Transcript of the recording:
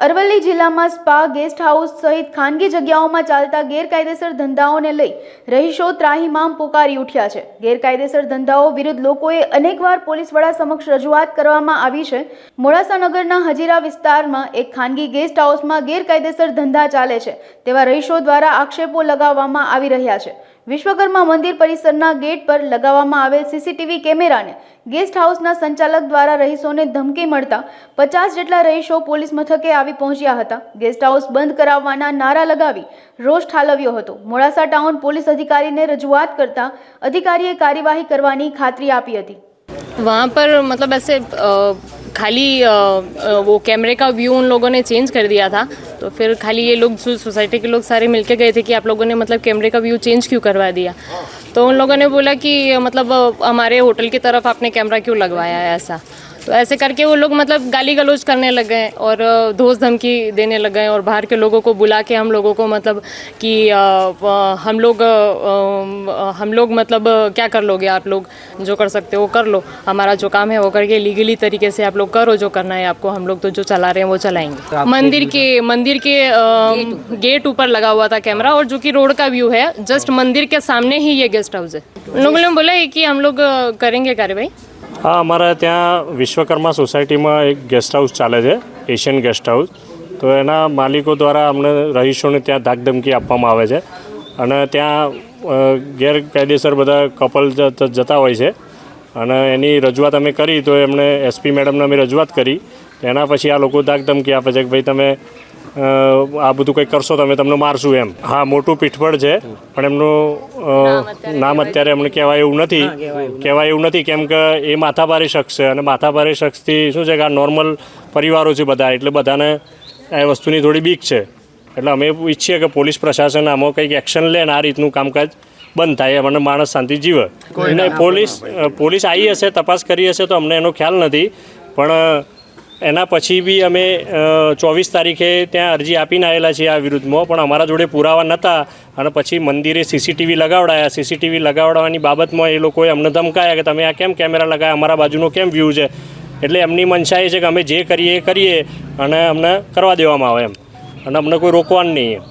અરવલ્લી જિલ્લામાં spa, guest house સહિત ખાનગી જગ્યાઓમાં ચાલતા ગેરકાયદેસર ધંધાઓને લઈ રહીશો ત્રાહિમામ પોકારી ઉઠ્યા છે. ગેરકાયદેસર ધંધાઓ વિરુદ્ધ લોકોએ અનેકવાર પોલીસ વડા સમક્ષ રજૂઆત કરવામાં આવી છે. મોડાસા નગરના હજીરા વિસ્તારમાં એક ખાનગી ગેસ્ટ હાઉસમાં ગેરકાયદેસર ધંધા ચાલે છે તેવા રહીશો દ્વારા આક્ષેપો લગાવવામાં આવી રહ્યા છે. વિશ્વકર્મા મંદિર પરિસરના ગેટ પર લગાવવામાં આવેલ સીસીટીવી કેમેરાને ગેસ્ટ હાઉસના સંચાલક દ્વારા રહીશોને ધમકી મળતા પચાસ જેટલા રહીશો પોલીસ મથકે આવી પહોંચ્યા હતા ગેસ્ટ હાઉસ બંધ કરાવવાના નારા લગાવી રોષ ઠાલવ્યો હતો મોડાસા ટાઉન પોલીસ અધિકારીને રજૂઆત કરતા અધિકારીએ કાર્યવાહી કરવાની ખાતરી આપી હતી वहाँ पर मतलब ऐसे अ, खाली अ, अ, वो कैमरे का व्यू उन लोगों ने चेंज कर दिया था तो फिर खाली ये लोग जो सोसाइटी के लोग सारे मिलके गए थे कि आप लोगों ने मतलब कैमरे का व्यू चेंज क्यों करवा दिया तो उन लोगों ने बोला कि मतलब अ, हमारे होटल की तरफ आपने कैमरा क्यों लगवाया है ऐसा तो ऐसे करके वो लोग मतलब गाली गलौज करने लग गए और धोस धमकी देने लग गए और बाहर के लोगों को बुला के हम लोगों को मतलब कि हम लोग हम लोग मतलब क्या कर लोगे आप लोग? जो कर सकते हो कर लो। हमारा जो काम है वो करके लीगली तरीके से आप लोग करो जो करना है आपको। हम लोग तो जो चला रहे हैं वो चलाएँगे। मंदिर के मंदिर के गेट ऊपर। लगा हुआ था कैमरा और जो कि रोड का व्यू है जस्ट मंदिर के सामने ही ये गेस्ट हाउस है। लोगों ने बोला है कि हम लोग करेंगे कार्यवाही हाँ हमारा त्या વિશ્વકર્મા સોસાયટીમાં એક ગેસ્ટ હાઉસ ચાલે છે એશિયન ગેસ્ટ હાઉસ તો એના માલિકો દ્વારા અમને રહીશોને ત્યાં ધાકધમકી આપવામાં આવે છે. અને ત્યાં ગેરકાયદેસર બધા કપલ જતા હોય છે. અને એની રજૂઆત અમે કરી તો એમણે એસપી મેડમને અમે રજૂઆત કરી. એના પછી આ લોકો ધાકધમકી આપે છે કે ભાઈ તમે આ બધું કંઈ કરશો તમે તમને મારશું એમ. હા મોટું પીઠબળ છે પણ એમનું નામ અત્યારે એમને કહેવાય. એવું નથી. કહેવાય એવું નથી. કેમ કે એ માથાભારી શખ્સ છે અને માથાભારી શખ્સથી શું છે કે આ નોર્મલ પરિવારો છે બધા એટલે બધાને આ વસ્તુની થોડી બીક છે. એટલે અમે ઈચ્છીએ કે પોલીસ પ્રશાસન આમાં કંઈક એક્શન લે ને આ રીતનું કામકાજ બંધ થાય અને માણસ શાંતિ જીવે. અને પોલીસ પોલીસ આવી હશે તપાસ કરી હશે તો અમને એનો ખ્યાલ નથી. પણ એના પછી બી અમે ચોવીસ તારીખે ત્યાં અરજી આપીને આવેલા છીએ આ વિરુદ્ધમાં, પણ અમારા જોડે પુરાવા નહોતા અને પછી મંદિરે સીસીટીવી લગાવડાયા. સીસીટીવી લગાવડાવવાની બાબતમાં એ લોકોએ અમને ધમકાયા કે તમે આ કેમ કેમેરા લગાવ્યા અમારા બાજુનો કેમ વ્યૂ છે? એટલે એમની મનસા એ છે કે અમે જે કરીએ એ કરીએ અને અમને કરવા દેવામાં આવે એમ. અને અમને કોઈ રોકવાનું નહીં